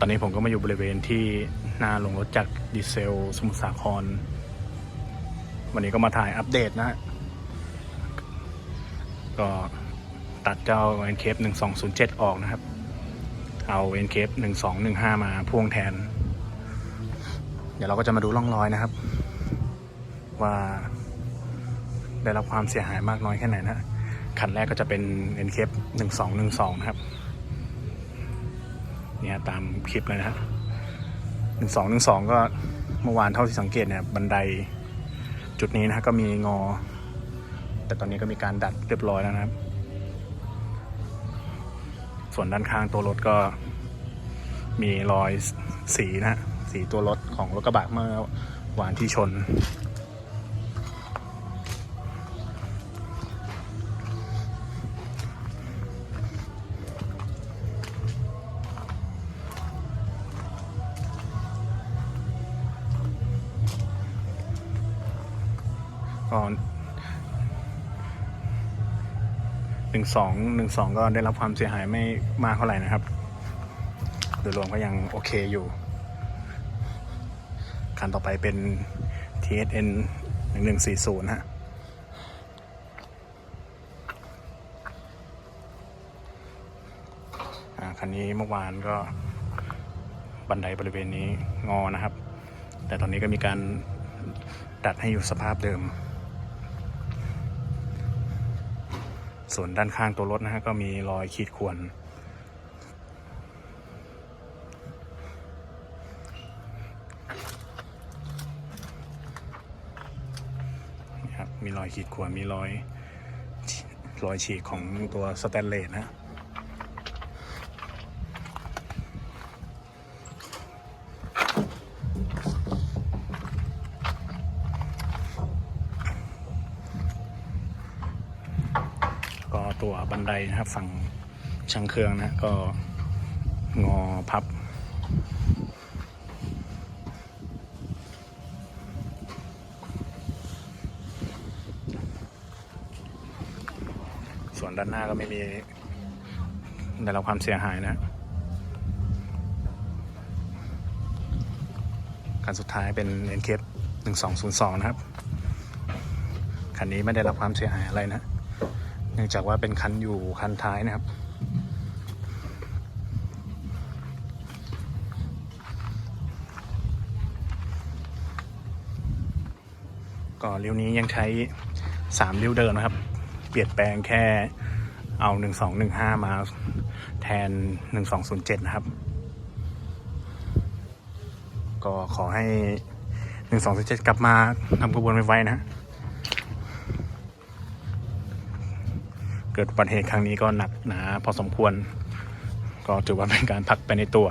ตอนนี้ผมก็มาอยู่บริเวณที่หน้าลงรถจากดีเซล สมุทรสาคร วันนี้ก็มาถ่ายอัปเดตนะฮะก็ตัดเจ้า n c a p 1207ออกนะครับ เอา n c a p 1215มาพ่วงแทน เดี๋ยวเราก็จะมาดูร่องรอยนะครับ ว่าได้รับความเสียหายมากน้อยแค่ไหนนะคันแรกก็จะเป็น n c a p 1212นะครับ เนี่ยตามคลิปเลยนะฮะหนึ่งสองหนึ่งสองก็เมื่อวานเท่าที่สังเกตเนี่ยบันไดจุดนี้นะฮะก็มีงอ แต่ตอนนี้ก็มีการดัดเรียบร้อยแล้วนะครับ ส่วนด้านข้างตัวรถก็มีรอยสีนะฮะสีตัวรถของรถกระบะเมื่อวานที่ชน ก็หนึ่งสองหนึ่งสองก็ได้รับความเสียหายไม่มากเท่าไหร่นะครับ โดยรวมก็ยังโอเคอยู่คันต่อไปเป็น TSN 1140 ฮะอ่าคันนี้เมื่อวานก็บันไดบริเวณนี้งอนะครับ แต่ตอนนี้ก็มีการดัดให้อยู่สภาพเดิม ส่วนด้านข้างตัวรถนะฮะก็มีรอยขีดข่วนนะครับมีรอยขีดข่วนมีรอยรอยฉีกของตัวสแตนเลสนะ ตัวบันไดนะครับ ฝั่งช่างเครื่องนะก็งอพับ ส่วนด้านหน้าก็ไม่มีได้รับความเสียหายนะคันสุดท้ายเป็น n k 1202 นะครับ คันนี้ไม่ได้รับความเสียหายอะไรนะ เนื่องจากว่าเป็นคันอยู่คันท้ายนะครับ ก็ริ้วนี้ยังใช้สามริ้วเดิมนะครับ เปลี่ยนแปลงแค่เอาหนึ่งสองหนึ่งห้ามาแทนหนึ่งสองศูนย์เจ็ดนะครับ ก็ขอให้หนึ่งสองศูนย์เจ็ดกลับมาทำกระบวนไวๆนะ เกิดอุบัติเหตุครั้งนี้ก็หนักหนาพอสมควร ก็ถือว่าเป็นการพักไปในตัว